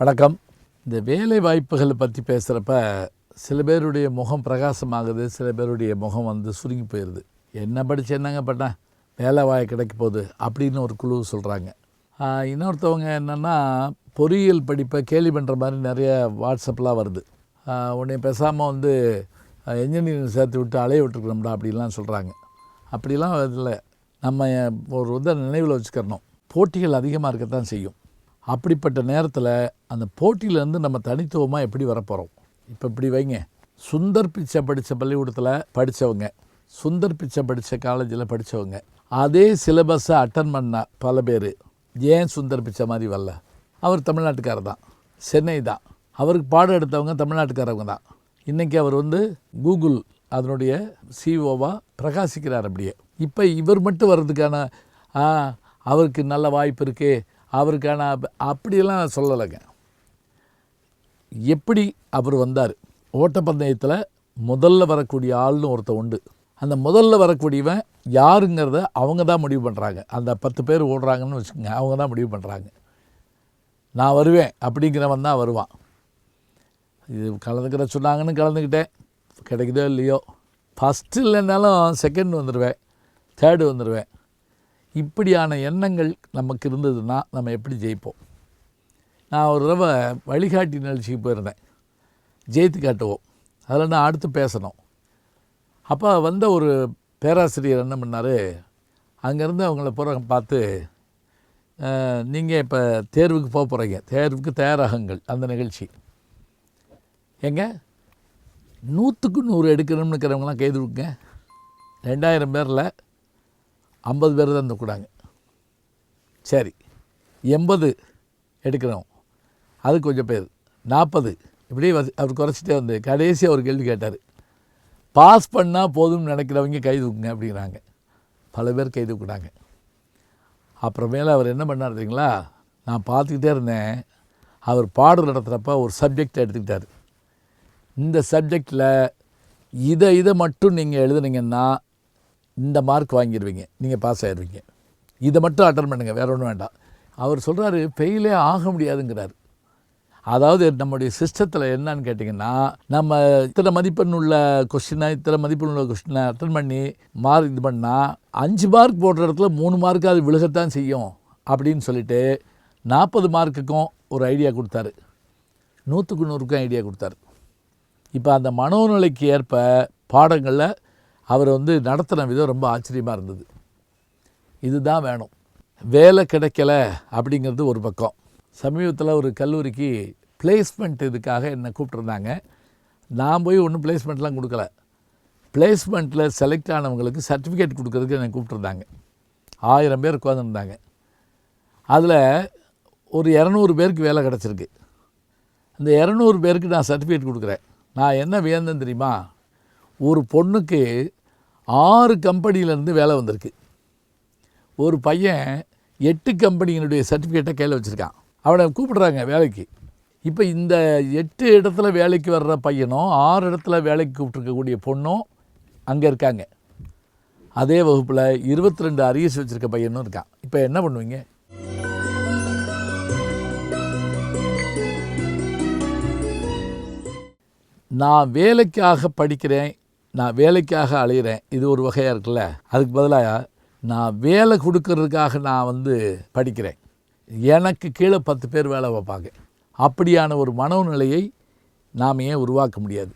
வணக்கம். இந்த வேலை வாய்ப்புகளை பற்றி பேசுகிறப்ப சில பேருடைய முகம் பிரகாசமாகுது சில பேருடைய முகம் வந்து சுருங்கி போயிடுது என்ன படித்து என்னங்க பண்ணேன் வேலை வாய் கிடைக்க போகுது அப்படின்னு ஒரு குழு சொல்கிறாங்க இன்னொருத்தவங்க என்னென்னா பொறியியல் படிப்பை கேலி பண்ணுற மாதிரி நிறைய வாட்ஸ்அப்லாம் வருது. உடனே பேசாமல் வந்து என்ஜினியரிங் சேர்த்து விட்டு அலைய விட்டுருக்கணும்டா அப்படிலாம் சொல்கிறாங்க அப்படிலாம் இல்லை. நம்ம ஒரு வந்து நினைவில் வச்சுக்கிறணும். போட்டிகள் அதிகமாக இருக்கத்தான் செய்யும். அப்படிப்பட்ட நேரத்தில் அந்த போட்டியிலேருந்து நம்ம தனித்துவமாக எப்படி வரப்போகிறோம் இப்போ இப்படி வைங்க. சுந்தர் பிச்சை படித்த பள்ளிக்கூடத்தில் படித்தவங்க சுந்தர் பிச்சை படித்த காலேஜில் படித்தவங்க அதே சிலபஸை அட்டன் பண்ண பல பேர். ஏன் சுந்தர் பிச்சை மாதிரி வரல? அவர் தமிழ்நாட்டுக்காரர் தான். சென்னை தான். அவருக்கு பாடம் எடுத்தவங்க தமிழ்நாட்டுக்காரவங்க தான். இன்றைக்கி அவர் வந்து கூகுள் அதனுடைய சிஓவாக பிரகாசிக்கிறார் அப்படியே. இப்போ இவர் மட்டும் வர்றதுக்கான அவருக்கு நல்ல வாய்ப்பு இருக்குது அவருக்கான அப்படியெல்லாம் சொல்லலைங்க. எப்படி அவர் வந்தார்? ஓட்டப்பந்தயத்தில் முதல்ல வரக்கூடிய ஆள்னு ஒருத்தன் உண்டு. அந்த முதல்ல வரக்கூடியவன் யாருங்கிறத அவங்க தான் முடிவு பண்ணுறாங்க அந்த பத்து பேர் ஓடுறாங்கன்னு வச்சுக்கோங்க அவங்க தான் முடிவு பண்ணுறாங்க நான் வருவேன் அப்படிங்கிறவன் தான் வருவான். இது கலந்துக்கிற சொன்னாங்கன்னு கலந்துக்கிட்டேன். கிடைக்குதோ இல்லையோ? ஃபஸ்ட்டு இல்லைன்னாலும் செகண்ட் வந்துடுவேன் தேர்டு வந்துடுவேன் இப்படியான எண்ணங்கள் நமக்கு இருந்ததுன்னா நம்ம எப்படி ஜெயிப்போம்? நான் ஒரு தடவை வழிகாட்டி நிகழ்ச்சிக்கு போயிருந்தேன். ஜெயித்து காட்டுவோம். அதில் நான் அடுத்து பேசணும். அப்போ வந்த ஒரு பேராசிரியர் என்ன பண்ணார்? அங்கேருந்து அவங்கள பூரா பார்த்து நீங்கள் இப்போ தேர்வுக்கு போக போகிறீங்க. தேர்வுக்கு தயாராகுங்கள். அந்த நிகழ்ச்சி. எங்க? நூற்றுக்கு நூறு எடுக்கணும்னு இருக்கிறவங்களாம் கைது கொடுங்க ரெண்டாயிரம் பேரில் ஐம்பது பேர் தான் தூக்குறாங்க சரி எண்பது எடுக்கிறோம். அது கொஞ்சம் பேர். நாற்பது. இப்படியே வசி- அவர் குறைச்சிட்டே வந்து கடைசி ஒரு கேள்வி கேட்டார். பாஸ் பண்ணால் போதும்னு நினைக்கிறவங்க கை தூக்குங்க அப்படிங்கிறாங்க. பல பேர் கை தூக்குனாங்க. அப்புறமேல அவர் என்ன பண்ணார் தெரியுங்களா? நான் பார்த்துக்கிட்டே இருந்தேன். அவர் பாடல் நடத்துகிறப்ப ஒரு சப்ஜெக்ட் எடுத்துக்கிட்டார். இந்த சப்ஜெக்டில் இதை இதை மட்டும் நீங்கள் எழுதுனீங்கன்னா இந்த மார்க் வாங்கிடுவீங்க நீங்கள் பாஸ் ஆயிடுவீங்க இதை மட்டும் அட்டன் பண்ணுங்கள் வேற ஒன்றும் வேண்டாம். அவர் சொல்கிறாரு ஃபெயிலே ஆக முடியாதுங்கிறார். அதாவது நம்முடைய சிஸ்டத்தில் என்னன்னு கேட்டிங்கன்னா நம்ம இத்தனை மதிப்பெண் உள்ள கொஸ்டினை இத்தனை மதிப்பெண் உள்ள கொஸ்டினை அட்டன் பண்ணி மார்க் இது பண்ணால் அஞ்சு மார்க் போடுற இடத்துல மூணு மார்க் அது விழுகத்தான் செய்யும் அப்படின்னு சொல்லிட்டு நாற்பது மார்க்குக்கும் ஒரு ஐடியா கொடுத்தாரு. நூற்றுக்கு நூறுக்கும் ஐடியா கொடுத்தாரு. இப்போ அந்த மனோநிலைக்கு ஏற்ப பாடங்களில் அவர் வந்து நடத்தின விதம் ரொம்ப ஆச்சரியமாக இருந்தது. இதுதான் வேணும். வேலை கிடைக்கல அப்படிங்கிறது ஒரு பக்கம். சமீபத்தில் ஒரு கல்லூரிக்கு பிளேஸ்மெண்ட் இதுக்காக என்னை கூப்பிட்ருந்தாங்க நான் போய் ஒன்றும் பிளேஸ்மெண்ட்லாம் கொடுக்கல. பிளேஸ்மெண்ட்டில் செலக்ட் ஆனவங்களுக்கு சர்டிஃபிகேட் கொடுக்கறதுக்கு என்னை கூப்பிட்ருந்தாங்க ஆயிரம் பேர் உட்காந்துருந்தாங்க அதில் ஒரு இரநூறு பேருக்கு வேலை கிடச்சிருக்கு. அந்த இரநூறு பேருக்கு நான் சர்டிஃபிகேட் கொடுக்குறேன். நான் என்ன வியந்தேன் தெரியுமா? ஒரு பொண்ணுக்கு ஆறு கம்பெனியிலேருந்து வேலை வந்திருக்கு. ஒரு பையன் எட்டு கம்பெனியினுடைய சர்டிஃபிகேட்டை கையில் வச்சுருக்கான். அவனை கூப்பிடுறாங்க வேலைக்கு. இப்போ இந்த எட்டு இடத்துல வேலைக்கு வர்ற பையனும் ஆறு இடத்துல வேலைக்கு கூப்பிட்ருக்கக்கூடிய பொண்ணும் அங்கே இருக்காங்க. அதே வகுப்பில் இருபத்தி ரெண்டு அரியஸ் வச்சுருக்க பையனும் இருக்கான். இப்போ என்ன பண்ணுவீங்க? நான் வேலைக்காக படிக்கிறேன் நான் வேலைக்காக அலையிறேன். இது ஒரு வகையாக இருக்குல்ல? அதுக்கு பதிலாக நான் வேலை கொடுக்கறதுக்காக நான் வந்து படிக்கிறேன். எனக்கு கீழே பத்து பேர் வேலை வைப்பாங்க. அப்படியான ஒரு மனோநிலையை நாம் ஏன் உருவாக்க முடியாது?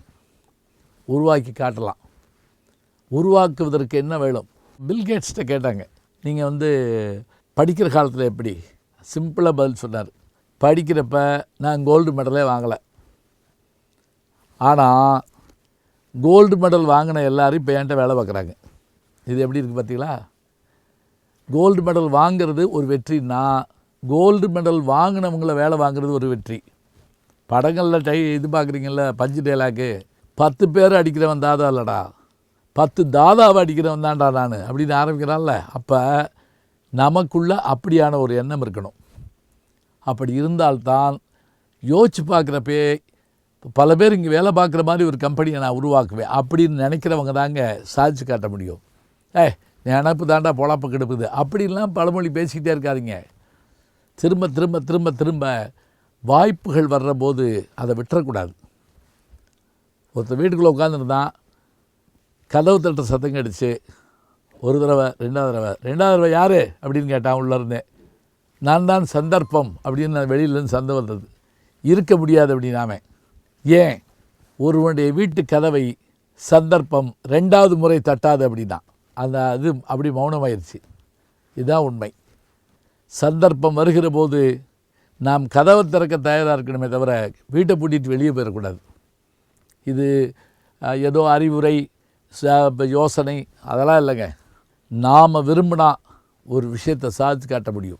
உருவாக்கி காட்டலாம். உருவாக்குவதற்கு என்ன வேணும்? பில்கேட்ஸ்கிட்ட கேட்டாங்க. நீங்கள் வந்து படிக்கிற காலத்தில் எப்படி? சிம்பிளாக பதில் சொன்னார். படிக்கிறப்ப நான் கோல்டு மெடலே வாங்கலை. ஆனால் கோல்டு மெடல் வாங்கின எல்லாரும் இப்போ என்கிட்ட வேலை பார்க்குறாங்க. இது எப்படி இருக்குது பார்த்தீங்களா? கோல்டு மெடல் வாங்கிறது ஒரு வெற்றினா கோல்டு மெடல் வாங்கினவங்கள வேலை வாங்குறது ஒரு வெற்றி. படங்களில் டை இது பார்க்குறீங்கள பஞ்சு டைலாக்கு பத்து பேர் அடிக்கிறவன் தாதா இல்லைடா. பத்து தாதாவை அடிக்கிறவன் தான்டா நான் அப்படின்னு ஆரம்பிக்கிறான்ல. அப்போ நமக்குள்ளே அப்படியான ஒரு எண்ணம் இருக்கணும். அப்படி இருந்தால்தான் யோசிச்சு பார்க்குறப்பே பல பேர் இங்கே வேலை பார்க்குற மாதிரி ஒரு கம்பெனியை நான் உருவாக்குவேன். அப்படின்னு நினைக்கிறவங்க தாங்க சாதிச்சு காட்ட முடியும். ஏ நினப்பு தாண்டா பொழப்பு கெடுப்புது அப்படின்லாம் பழமொழி பேசிக்கிட்டே இருக்காதீங்க. திரும்ப திரும்ப திரும்ப திரும்ப வாய்ப்புகள் வர்ற போது அதை விட்டுறக்கூடாது. ஒருத்தர் வீட்டுக்குள்ளே உட்காந்துருந்தான் கதவு தட்ட சத்தம் கடிச்சு ஒரு தடவை ரெண்டாவது தடவை. ரெண்டாவது தடவை யார்? அப்படின்னு கேட்டான் உள்ளே இருந்தேன் நான் தான் சந்தர்ப்பம் அப்படின்னு நான் வெளியிலேருந்து சந்தை வந்தது. இருக்க முடியாது அப்படின்னாமே ஏன்? ஒருவனுடைய வீட்டு கதவை சந்தர்ப்பம் ரெண்டாவது முறை தட்டாது அப்படின்னா அந்த அது அப்படி மௌனமாயிருச்சு. இதுதான் உண்மை. சந்தர்ப்பம் வருகிற போது நாம் கதவை திறக்க தயாராக இருக்கணுமே தவிர வீட்டை பூட்டிட்டு வெளியே போயிடக்கூடாது. இது ஏதோ அறிவுரை ச- யோசனை அதெல்லாம் இல்லைங்க. நாம் விரும்பினா ஒரு விஷயத்தை சாதித்து காட்ட முடியும்.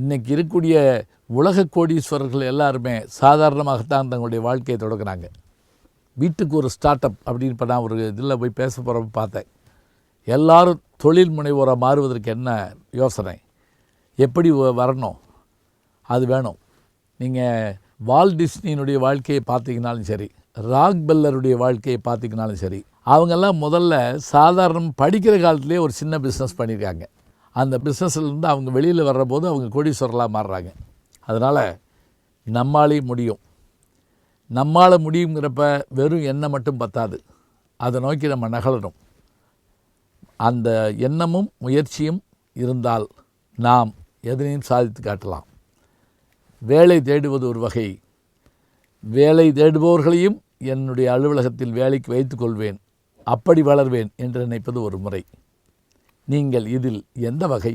இன்றைக்கி இருக்கக்கூடிய உலக கோடீஸ்வரர்கள் எல்லாருமே சாதாரணமாகத்தான் தங்களுடைய வாழ்க்கையை தொடங்குறாங்க. வீட்டுக்கு ஒரு ஸ்டார்ட் அப் அப்படின்னு இப்போ நான் ஒரு இதில் போய் பேச போகிறப்ப பார்த்தேன். எல்லாரும் தொழில் முனைவோராக மாறுவதற்கு என்ன யோசனை? எப்படி வ- வரணும்? அது வேணும். நீங்கள் வால் டிஸ்னியினுடைய வாழ்க்கையை பார்த்தீங்கனாலும் சரி ராக் பெல்லருடைய வாழ்க்கையை பார்த்தீங்கனாலும் சரி அவங்கெல்லாம் முதல்ல சாதாரண படிக்கிற காலத்துலேயே ஒரு சின்ன பிஸ்னஸ் பண்ணியிருக்காங்க. அந்த பிஸ்னஸ்லேருந்து அவங்க வெளியில் வர்றபோது அவங்க கோடீஸ்வரலாக மாறுறாங்க. அதனால் நம்மாலே முடியும். நம்மால் முடியுங்கிறப்ப வெறும் எண்ணம் மட்டும் பத்தாது. அதை நோக்கி நம்ம நகலணும் அந்த எண்ணமும் முயற்சியும் இருந்தால் நாம் எதனையும் சாதித்து காட்டலாம். வேலை தேடுவது ஒரு வகை. வேலை தேடுபவர்களையும் என்னுடைய அலுவலகத்தில் வேலைக்கு வைத்துக்கொள்வேன் அப்படி வளர்வேன் என்று நினைப்பது ஒரு முறை. நீங்கள் இதில் எந்த வகை?